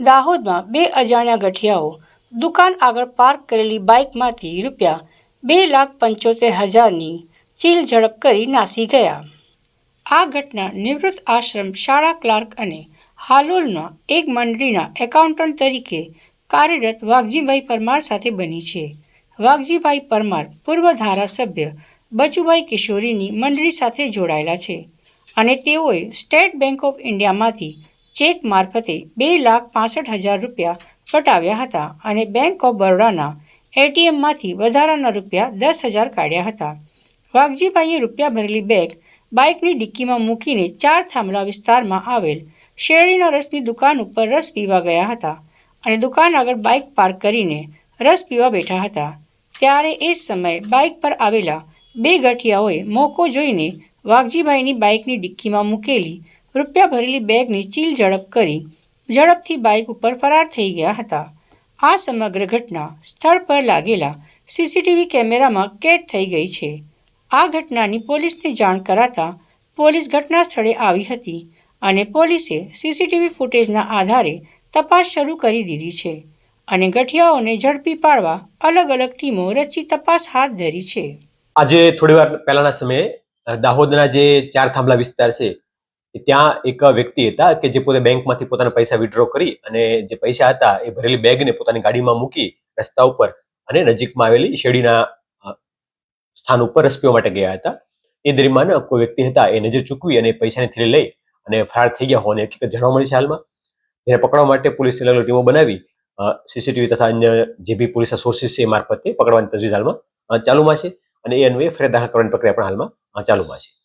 દાહોદમાં બે અજાણ્યા ગઠિયાઓ દુકાન આગળ પાર્ક કરેલી બાઇકમાંથી રૂપિયા બે લાખ પંચોતેર હજારની ચીલ ઝડપ કરી નાસી ગયા. આ ઘટના નિવૃત્ત આશ્રમ શાળા ક્લાર્ક અને હાલોલના એક મંડળીના એકાઉન્ટન્ટ તરીકે કાર્યરત વાઘજીભાઈ પરમાર સાથે બની છે. વાઘજીભાઈ પરમાર પૂર્વ ધારાસભ્ય બચુભાઈ કિશોરીની મંડળી સાથે જોડાયેલા છે અને તેઓએ સ્ટેટ બેંક ઓફ ઇન્ડિયામાંથી ચેક મારફતે બે લાખ પાસઠ હજાર રૂપિયા પટાવ્યા હતા અને બેંક ઓફ બરોડાના એટીએમમાંથી વધારાના રૂપિયા દસ હજાર કાઢ્યા હતા. વાઘજીભાઈએ રૂપિયા ભરેલી બેગ બાઇકની ડિક્કીમાં મૂકીને ચાર થાંભલા વિસ્તારમાં આવેલ શેરડીના રસની દુકાન ઉપર રસ પીવા ગયા હતા અને દુકાન આગળ બાઇક પાર્ક કરીને રસ પીવા બેઠા હતા. ત્યારે એ જ સમયે બાઇક પર આવેલા બે ગઠિયાઓએ મોકો જોઈને વાઘજીભાઈની બાઇકની ડિક્કીમાં મૂકેલી રૂપિયા ભરેલી બેગની ચીલ ઝડપ કરી ઝડપથી બાઇક ઉપર ફરાર થઈ ગયા હતા. આ સમગ્ર ઘટના સ્થળ પર લાગેલા સીસીટીવી કેમેરામાં કેદ થઈ ગઈ છે. આ ઘટનાની પોલીસને જાણ કરાતા પોલીસ ઘટના સ્થળે આવી હતી અને પોલીસે સીસીટીવી ફૂટેજના આધારે તપાસ શરૂ કરી દીધી છે અને ગઠિયાઓને ઝડપી પાડવા અલગ અલગ ટીમો રચી તપાસ હાથ ધરી છે. આજે થોડી વાર પહેલાના સમયે દાહોદના જે ચાર થાંભલા વિસ્તાર છે ત્યાં એક વ્યક્તિ હતા કે જે પોતે બેંકમાંથી પોતાના પૈસા વિડ્રો કરી અને જે પૈસા હતા એ ભરેલી બેગને પોતાની ગાડીમાં મૂકી રસ્તા ઉપર અને નજીકમાં આવેલી શેરડીના સ્થાન ઉપર રસપીવા માટે ગયા હતા. એ દરમિયાન કોઈ વ્યક્તિ હતા એ નજર ચૂકવી અને પૈસાની થેલી લઈ અને ફરાર થઈ ગયા હોવાની હકીકત જાણવા મળી છે હાલમાં. જેને પકડવા માટે પોલીસની અલગ ટીમો બનાવી સીસીટીવી તથા અન્ય જે બી પોલીસના સોર્સિસ છે એ મારફતે પકડવાની તજવીજ હાલમાં ચાલુમાં છે અને એ અન્વયે ફરિયાદ દાખલ કરવાની પ્રક્રિયા પણ હાલમાં ચાલુમાં છે.